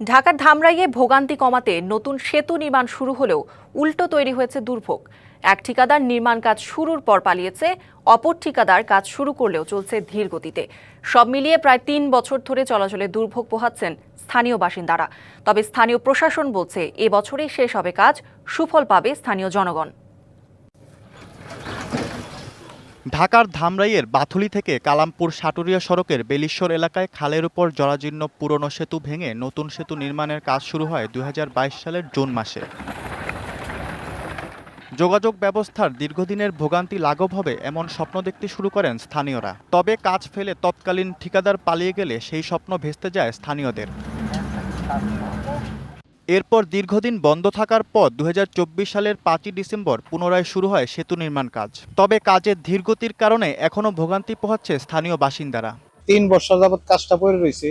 ঢাকার ধামরাইয়ে ভোগান্তি কমাতে নতুন সেতু নির্মাণ শুরু হলেও উল্টো তৈরি হয়েছে দুর্ভোগ। এক ঠিকাদার নির্মাণ কাজ শুরুর পর পালিয়েছে, অপর ঠিকাদার কাজ শুরু করলেও চলছে ধীর গতিতে। সব মিলিয়ে প্রায় তিন বছর ধরে চলাচলে দুর্ভোগ পোহাচ্ছেন স্থানীয় বাসিন্দারা। তবে স্থানীয় প্রশাসন বলছে, এ বছরেই শেষ হবে কাজ, সুফল পাবে স্থানীয় জনগণ। ঢাকার ধামরাইয়ের বাথুলি থেকে কালামপুর সাটুরিয়া সড়কের বেলিশ্বর এলাকায় খালের উপর জরাজীর্ণ পুরনো সেতু ভেঙে নতুন সেতু নির্মাণের কাজ শুরু হয় দু হাজার বাইশ সালের জুন মাসে। যোগাযোগ ব্যবস্থার দীর্ঘদিনের ভোগান্তি লাঘব হবে এমন স্বপ্ন দেখতে শুরু করেন স্থানীয়রা। তবে কাজ ফেলে তৎকালীন ঠিকাদার পালিয়ে গেলে সেই স্বপ্ন ভেস্তে যায় স্থানীয়দের। এরপর দীর্ঘদিন বন্ধ থাকার পর দুই হাজার চব্বিশ সালের পাঁচই ডিসেম্বর পুনরায় শুরু হয় সেতু নির্মাণ কাজ। তবে কাজের ধীরগতির কারণে এখনও ভোগান্তি পোহাচ্ছে স্থানীয় বাসিন্দারা। তিন বছর যাবত কাজটা পড়ে রয়েছে।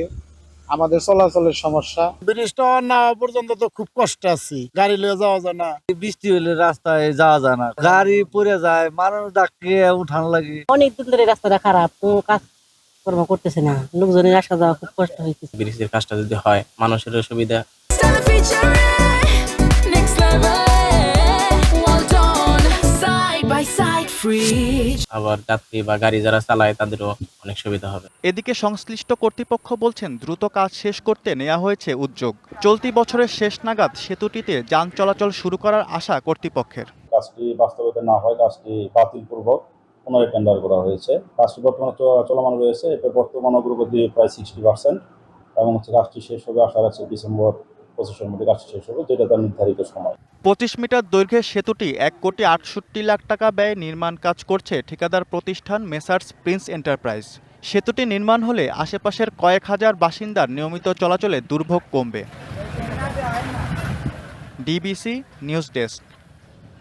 আমাদের চলাচলের সমস্যা। ব্রিজটা না হওয়া পর্যন্ত তো খুব কষ্ট আছি। গাড়ি লয়ে যাওয়া যায় না। বৃষ্টি হলে রাস্তায় যাওয়া যায় না। গাড়ি পড়ে যায় মানুষ ডাকে উঠান লাগে। অনেক দিন ধরে রাস্তাটা খারাপ কাজ কর্ম করতেছে না। লোকজনের আসা যাওয়া খুব কষ্ট হইতেছে। ব্রিজের কাজটা যদি হয় মানুষের সুবিধা Stella featuring next level. Well done, side by side, free. আবার যাত্রী বা গাড়ি যারা চালায় তাদেরও অনেক সুবিধা হবে। এদিকে সংশ্লিষ্ট কর্তৃপক্ষ বলছেন দ্রুত কাজ শেষ করতে নেওয়া হয়েছে উদ্যোগ। চলতি বছরের শেষ নাগাদ সেতুটিতে যান চলাচল শুরু করার আশা কর্তৃপক্ষের। কাজটি বাস্তবায়িত না হয় কাজটি বাতিলপূর্বক পুনরায় টেন্ডার করা হয়েছে। কাজটি বর্তমানে চলমান রয়েছে এটার বর্তমান অগ্রগতি প্রায় সিক্সটি পার্সেন্ট এবং হচ্ছে কাজটি শেষ হবে আশা রাখছি ডিসেম্বর মধ্যে কাজ শেষ হবে, যেটা তার নির্ধারিত সময়। পঁচিশ মিটার দৈর্ঘ্যের সেতুটি এক কোটি আটষট্টি লাখ টাকা ব্যয়ে নির্মাণ কাজ করছে ঠিকাদার প্রতিষ্ঠান মেসার্স প্রিন্স এন্টারপ্রাইজ। সেতুটি নির্মাণ হলে আশেপাশের কয়েক হাজার বাসিন্দার নিয়মিত চলাচলে দুর্ভোগ কমবে। DBC news desk.